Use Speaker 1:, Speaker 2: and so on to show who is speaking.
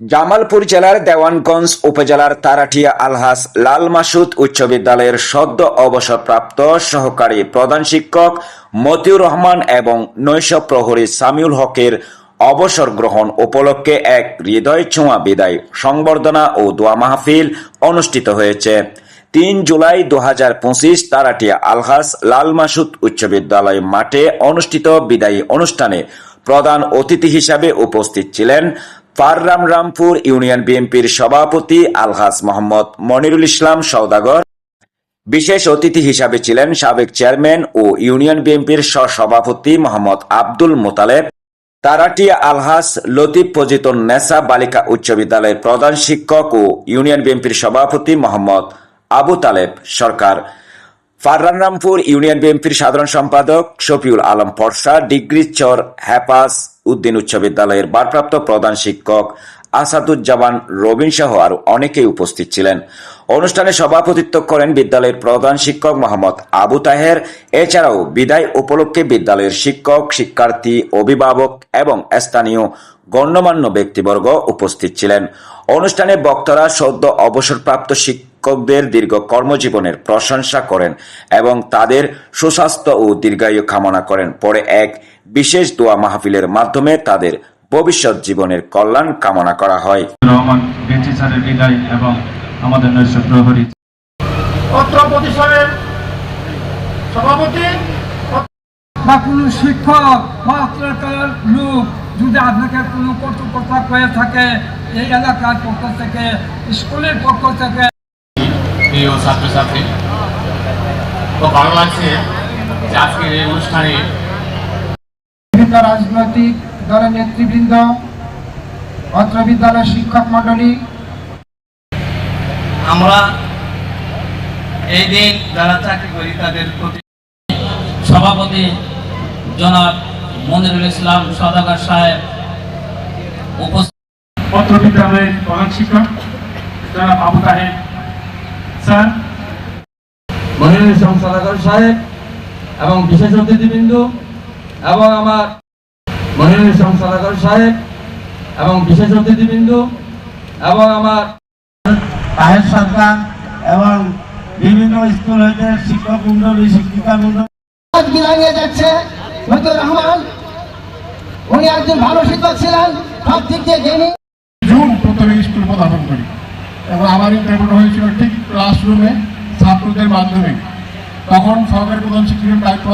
Speaker 1: জামালপুর জেলার দেওয়ানগঞ্জ উপজেলার তারাটিয়া আলহাস লাল মাসুদ উচ্চ বিদ্যালয়ের সদ্য অবসরপ্রাপ্ত সহকারী প্রধান শিক্ষক মতিউর রহমান এবং নৈশ প্রহরী সামিউল হকের অবসর গ্রহণ উপলক্ষে এক হৃদয় ছোঁয়া বিদায় সংবর্ধনা ও দোয়া মাহফিল অনুষ্ঠিত হয়েছে। তিন জুলাই দু হাজার পঁচিশ তারাটিয়া আলহাস লাল মাসুদ উচ্চ বিদ্যালয় মাঠে অনুষ্ঠিত বিদায়ী অনুষ্ঠানে প্রধান অতিথি হিসাবে উপস্থিত ছিলেন ফাররাম রামপুর ইউনিয়ন বিএনপির সভাপতি আলহাস মোহাম্মদ মনিরুল ইসলাম সৌদাগর বিশেষ অতিথি হিসাবে ছিলেন সাবেক চেয়ারম্যান ও ইউনিয়ন বিএনপির সভাপতি মোহাম্মদ আব্দুল মোতালেব। তারাটিয়া আলহাস লতিফ পজিতন নেসা বালিকা উচ্চ বিদ্যালয়ের প্রধান শিক্ষক ও ইউনিয়ন বিএনপির সভাপতি মোহাম্মদ আবু তালেব সরকার। ফাররানরামপুর ইউনিয়ন বিএনপির সাধারণ সম্পাদক শফিউল আলম পরশা ডিগ্রি চর হ্যাপাস উদ্দিন উচ্চ বিদ্যালয়ের ভারপ্রাপ্ত প্রধান শিক্ষক আসাদুজ্জামান রবিন সহ আরও অনেকেই উপস্থিত ছিলেন। অনুষ্ঠানে সভাপতিত্ব করেন বিদ্যালয়ের প্রধান শিক্ষক মোহাম্মদ আবু তাহের। এছাড়াও বিদায় উপলক্ষে বিদ্যালয়ের শিক্ষক, শিক্ষার্থী, অভিভাবক এবং স্থানীয় গণ্যমান্য ব্যক্তিবর্গ উপস্থিত ছিলেন। অনুষ্ঠানে বক্তারা সদ্য অবসরপ্রাপ্ত শিক্ষকদের দীর্ঘ কর্মজীবনের প্রশংসা করেন এবং তাদের সুস্বাস্থ্য ও দীর্ঘায়ু কামনা করেন। পরে এক বিশেষ দোয়া মাহফিলের মাধ্যমে তাদের ভবিষ্যৎ জীবনের কল্যাণ কামনা করা হয়।
Speaker 2: রহমান বেঞ্চি স্যারের বিদায় এবং আমাদের নৈশ প্রহরী।
Speaker 3: অত্র প্রতিষ্ঠানের সভাপতি
Speaker 4: বা কোনো শিক্ষক বা এলাকার লোক যদি আপনাকে কোনো কর্তৃপক্ষ হয়ে থাকে এই এলাকার পক্ষ থেকে স্কুলের পক্ষ থেকে
Speaker 5: প্রিয় ছাত্রছাত্রী খুব ভালো লাগছে যে আজকের এই অনুষ্ঠানে
Speaker 3: বিভিন্ন রাজনৈতিক দলের নেতৃবৃন্দ অত্র বিদ্যালয়ের শিক্ষক মণ্ডলী
Speaker 5: আমরা এই দিন যারা চাকরি করি তাদের প্রতি সভাপতি জনাব মনিরুল ইসলাম সদাগর সাহেব উপস্থিত।
Speaker 2: পত্র বিদ্যালয়ের প্রধান শিক্ষক জনাব আবু তাহের স্যার।
Speaker 6: ইসলাম সাহেব এবং বিশেষ অতিথিবৃন্দ এবং আমার মনিরুল ইসলাম সদাগর সাহেব এবং বিশেষ অতিথিবৃন্দ এবং আমার
Speaker 7: তাহের সরকার এবং বিভিন্ন স্কুল হইতে শিক্ষক মন্ডলী শিক্ষিকা মন্ডলী
Speaker 8: নিয়ে যাচ্ছে মতিউর রহমান। উনি একজন ভালো শিক্ষক ছিলেন। সব দিক দিয়ে
Speaker 3: জুন প্রথমে স্কুল পদার্পণ করি। ক্লাসরুমে ছাত্রদের মাধ্যমে। তখন সরকারের প্রধান শিক্ষকের দায়িত্ব